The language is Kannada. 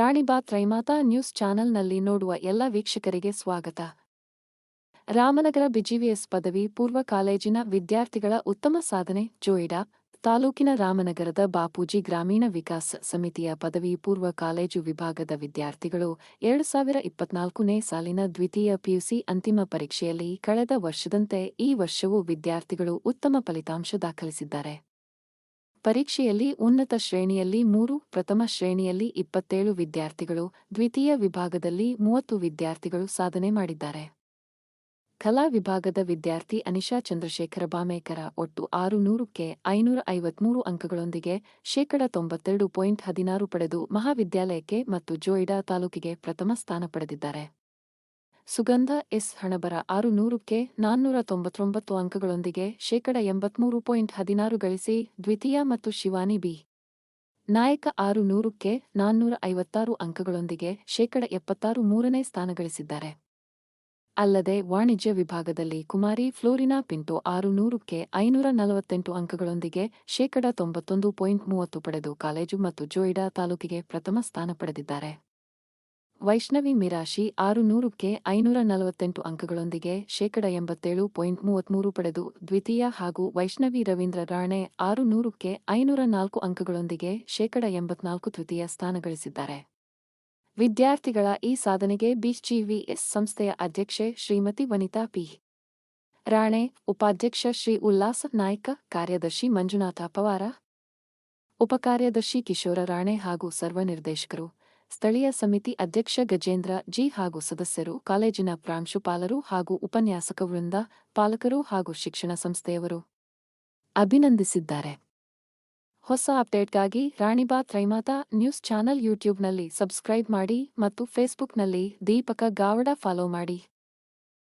ರಾಣಿಬಾತ್ ತ್ರೈಮಾತಾ ನ್ಯೂಸ್ ಚಾನೆಲ್ನಲ್ಲಿ ನೋಡುವ ಎಲ್ಲ ವೀಕ್ಷಕರಿಗೆ ಸ್ವಾಗತ. ರಾಮನಗರ ಬಿಜಿವಿಎಸ್ ಪದವಿ ಪೂರ್ವ ಕಾಲೇಜಿನ ವಿದ್ಯಾರ್ಥಿಗಳ ಉತ್ತಮ ಸಾಧನೆ ಜೋಯಿಡಾ, ತಾಲೂಕಿನ ರಾಮನಗರದ ಬಾಪೂಜಿ ಗ್ರಾಮೀಣ ವಿಕಾಸ ಸಮಿತಿಯ ಪದವಿ ಪೂರ್ವ ಕಾಲೇಜು ವಿಭಾಗದ ವಿದ್ಯಾರ್ಥಿಗಳು ಎರಡು ಸಾವಿರ ಇಪ್ಪತ್ನಾಲ್ಕನೇ ಸಾಲಿನ ದ್ವಿತೀಯ ಪಿಯುಸಿ ಅಂತಿಮ ಪರೀಕ್ಷೆಯಲ್ಲಿ ಕಳೆದ ವರ್ಷದಂತೆ ಈ ವರ್ಷವೂ ವಿದ್ಯಾರ್ಥಿಗಳು ಉತ್ತಮ ಫಲಿತಾಂಶ ದಾಖಲಿಸಿದ್ದಾರೆ. ಪರೀಕ್ಷೆಯಲ್ಲಿ ಉನ್ನತ ಶ್ರೇಣಿಯಲ್ಲಿ ಮೂರು, ಪ್ರಥಮ ಶ್ರೇಣಿಯಲ್ಲಿ ಇಪ್ಪತ್ತೇಳು ವಿದ್ಯಾರ್ಥಿಗಳು, ದ್ವಿತೀಯ ವಿಭಾಗದಲ್ಲಿ ಮೂವತ್ತು ವಿದ್ಯಾರ್ಥಿಗಳು ಸಾಧನೆ ಮಾಡಿದ್ದಾರೆ. ಕಲಾ ವಿಭಾಗದ ವಿದ್ಯಾರ್ಥಿ ಅನಿಶಾ ಚಂದ್ರಶೇಖರ ಬಾಮೇಕರ ಒಟ್ಟು ಆರು ನೂರಕ್ಕೆ ಐನೂರ ಐವತ್ಮೂರು ಅಂಕಗಳೊಂದಿಗೆ ಶೇಕಡ ತೊಂಬತ್ತೆರಡು ಪಾಯಿಂಟ್ ಹದಿನಾರು ಪಡೆದು ಮಹಾವಿದ್ಯಾಲಯಕ್ಕೆ ಮತ್ತು ಜೋಯಿಡಾ ತಾಲೂಕಿಗೆ ಪ್ರಥಮ ಸ್ಥಾನ ಪಡೆದಿದ್ದಾರೆ. ಸುಗಂಧ ಎಸ್ ಹಣಬರ ಆರು ನೂರಕ್ಕೆ ನಾನ್ನೂರ ತೊಂಬತ್ತೊಂಬತ್ತು ಅಂಕಗಳೊಂದಿಗೆ ಶೇಕಡ ಎಂಬತ್ಮೂರು ಪಾಯಿಂಟ್ ಹದಿನಾರು ಗಳಿಸಿ ದ್ವಿತೀಯ ಮತ್ತು ಶಿವಾನಿ ಬಿ. ನಾಯಕ ಆರು ನೂರಕ್ಕೆ ನಾನ್ನೂರ ಐವತ್ತಾರು ಅಂಕಗಳೊಂದಿಗೆ ಶೇಕಡ ಎಪ್ಪತ್ತಾರು ಮೂರನೇ ಸ್ಥಾನ ಗಳಿಸಿದ್ದಾರೆ. ಅಲ್ಲದೆ ವಾಣಿಜ್ಯ ವಿಭಾಗದಲ್ಲಿ ಕುಮಾರಿ ಫ್ಲೋರಿನಾ ಪಿಂಟೋ ಆರು ನೂರಕ್ಕೆ ಐನೂರ ನಲವತ್ತೆಂಟು ಅಂಕಗಳೊಂದಿಗೆ ಶೇಕಡ ತೊಂಬತ್ತೊಂದು ಪಾಯಿಂಟ್ ಮೂವತ್ತು ಪಡೆದು ಕಾಲೇಜು ಮತ್ತು ಜೋಯಿಡಾ ತಾಲೂಕಿಗೆ ಪ್ರಥಮ ಸ್ಥಾನ ಪಡೆದಿದ್ದಾರೆ. ವೈಷ್ಣವಿ ಮಿರಾಶಿ ಆರು ನೂರಕ್ಕೆ ಐನೂರ ನಲವತ್ತೆಂಟು ಅಂಕಗಳೊಂದಿಗೆ ಶೇಕಡ ಎಂಬತ್ತೇಳು ಪಾಯಿಂಟ್ ಮೂವತ್ಮೂರು ಪಡೆದು ದ್ವಿತೀಯ ಹಾಗೂ ವೈಷ್ಣವಿ ರವೀಂದ್ರ ರಾಣೆ ಆರು ನೂರಕ್ಕೆ ಐನೂರ ನಾಲ್ಕು ಅಂಕಗಳೊಂದಿಗೆ ಶೇಕಡ ಎಂಬತ್ನಾಲ್ಕು ತೃತೀಯ ಸ್ಥಾನ ಗಳಿಸಿದ್ದಾರೆ. ವಿದ್ಯಾರ್ಥಿಗಳ ಈ ಸಾಧನೆಗೆ ಬಿಜಿವಿಎಸ್ ಸಂಸ್ಥೆಯ ಅಧ್ಯಕ್ಷೆ ಶ್ರೀಮತಿ ವನಿತಾ ಪಿ. ರಾಣೆ, ಉಪಾಧ್ಯಕ್ಷ ಶ್ರೀ ಉಲ್ಲಾಸ ನಾಯ್ಕ, ಕಾರ್ಯದರ್ಶಿ ಮಂಜುನಾಥ ಪವಾರ, ಉಪಕಾರ್ಯದರ್ಶಿ ಕಿಶೋರ ರಾಣೆ ಹಾಗೂ ಸರ್ವ ನಿರ್ದೇಶಕರು. ಸ್ಥಳೀಯ ಸಮಿತಿ ಅಧ್ಯಕ್ಷ ಗಜೇಂದ್ರ, ಜಿ ಹಾಗೂ ಸದಸ್ಯರು, ಕಾಲೇಜಿನ ಪ್ರಾಂಶುಪಾಲರು ಹಾಗೂ ಉಪನ್ಯಾಸಕ ವೃಂದ, ಪಾಲಕರು ಹಾಗೂ ಶಿಕ್ಷಣ ಸಂಸ್ಥೆಯವರು ಅಭಿನಂದಿಸಿದ್ದಾರೆ. ಹೊಸ ಅಪ್ಡೇಟ್ಗಾಗಿ ರಾಣಿಬಾ ತ್ರೈಮಾತಾ ನ್ಯೂಸ್ ಚಾನೆಲ್ ಯೂಟ್ಯೂಬ್ನಲ್ಲಿ ಸಬ್ಸ್ಕ್ರೈಬ್ ಮಾಡಿ ಮತ್ತು ಫೇಸ್ಬುಕ್ನಲ್ಲಿ ದೀಪಕ ಗಾವಡ ಫಾಲೋ ಮಾಡಿ.